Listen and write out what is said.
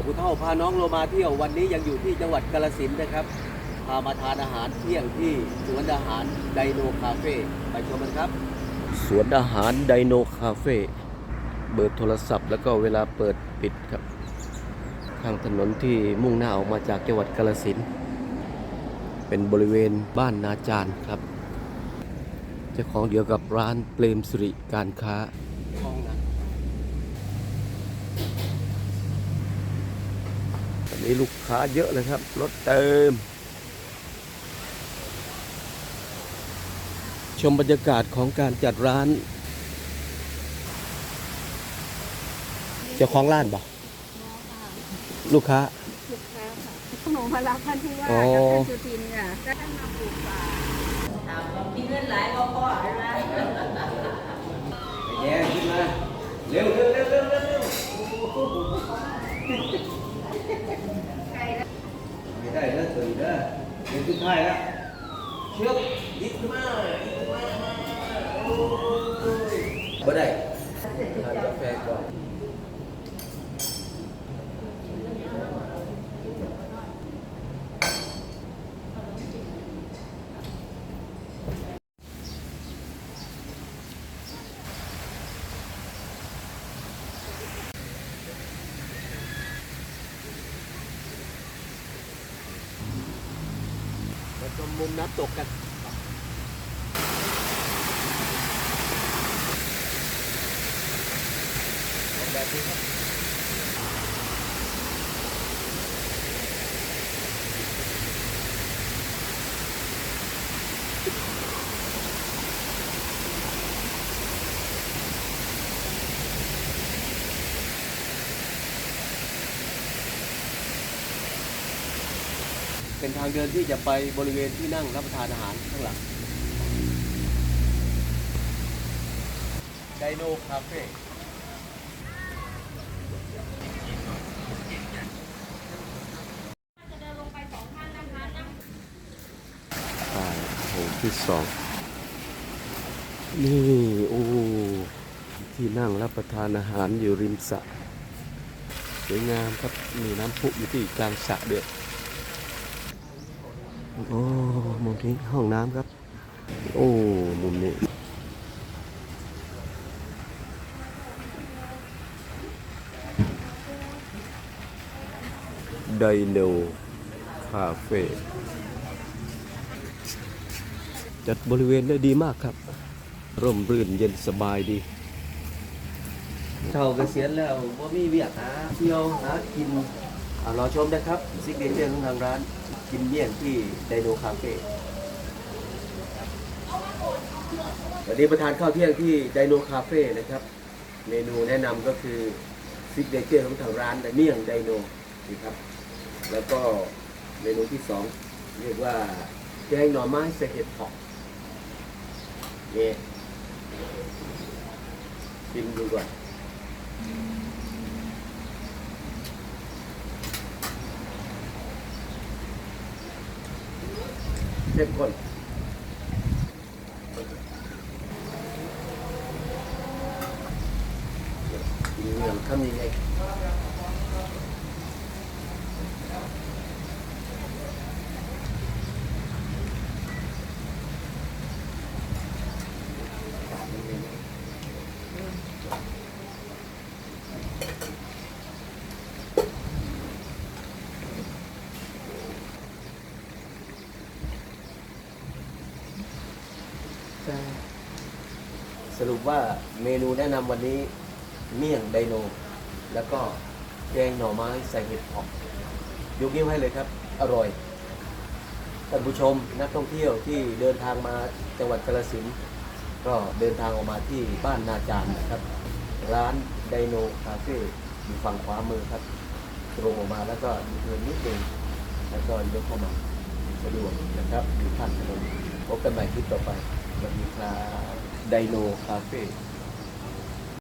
ขบุเท่าพาน้องโลมาเที่ยววันนี้ยังอยู่ที่จังหวัดกาฬสินนะครับ พามาทานอาหารเที่ยงที่สวนอาหารไดโนคาเฟ่ไปชมกันครับ สวนอาหารไดโนคาเฟ่เบอร์โทรศัพท์ แล้วก็เวลาเปิดปิดครับข้างถนนที่มุ่งหน้าออกมาจากจังหวัดกาฬสินเป็นบริเวณบ้านนาจารครับ เจ้าของเดียวกับร้านเปรมสิริการค้าห้องนะตอ นนี้ลูกค้าเยอะเลยครับรถเติม ชมบรรยากาศของการจัดร้าน เจ้าของร้านบอกลูกค้าลูกค้าค่ะหนูมารับท่านผู้ว่าอ๋อกับท่านสุทินค่ะก็ท่านมาปลูกป่ามีเงินหลายก็พออะไร แย่ขึ้นมาเร็วเร็วเร็วเร็วเร็วเร็วไม่ได้แล้วตื่นแล้ว เดี๋ยวสุดท้ายแล้วเชือกยิบขึ้นมายิบขึ้นมาโอ้ยบ่ได้ทานกาแฟก่อน ชมมุมน้ำตกกันแบบนี้ครับ เป็นทางเดินที่จะไปบริเวณที่นั่งรับประทานอาหารข้างหลังไดโนคาเฟ่อ่าโถงที่สองนี่โอ้ที่นั่งรับประทานอาหารอยู่ริมสระสวยงามครับมีน้ำพุอยู่ที่กลางสระด้วย โอ้มุมนี้ห้องน้ำครับ โอ้ มุมนี้ไดโนคาเฟ่จัดบริเวณได้ดีมากครับ ร่มรื่นเย็นสบายดีเท่าเกษียณแล้วว่ามีเวียกหาเที่ยวหากิน รอชมนะครับซิกเนเจอร์ของทางร้าน กินเมี่ยงที่ไดโนคาเฟ่วันนี้ประทานข้าวเที่ยงที่ไดโนคาเฟ่นะครับ เมนูแนะนำก็คือซิกเนเจอร์ของทางร้านเมี่ยงไดโนนะครับ แล้วก็เมนูที่สองเรียกว่าแกงหน่อไม้ใส่เห็ดเผาะเนี่ยชิมดูก่อน เข้มข้นถ้ามีไง สรุปว่าเมนูแนะนำวันนี้เมี่ยงไดโน แล้วก็แกงหน่อไม้ใส่เห็ดเผาะยกนิ้วให้เลยครับ อร่อยท่านผู้ชมนักท่องเที่ยวที่เดินทางมาจังหวัดกาฬสินธุ์ก็เดินทางออกมาที่บ้านนาจารนะครับ ร้านไดโนคาเฟ่อยู่ฝั่งขวามือครับตรงออกมาแล้วก็มีเทินนิดนึงแล้วก็ยวเข้ามาสะดวกนะครับอยู่ข้างถนนพบกันใหม่คลิปต่อไป สวัส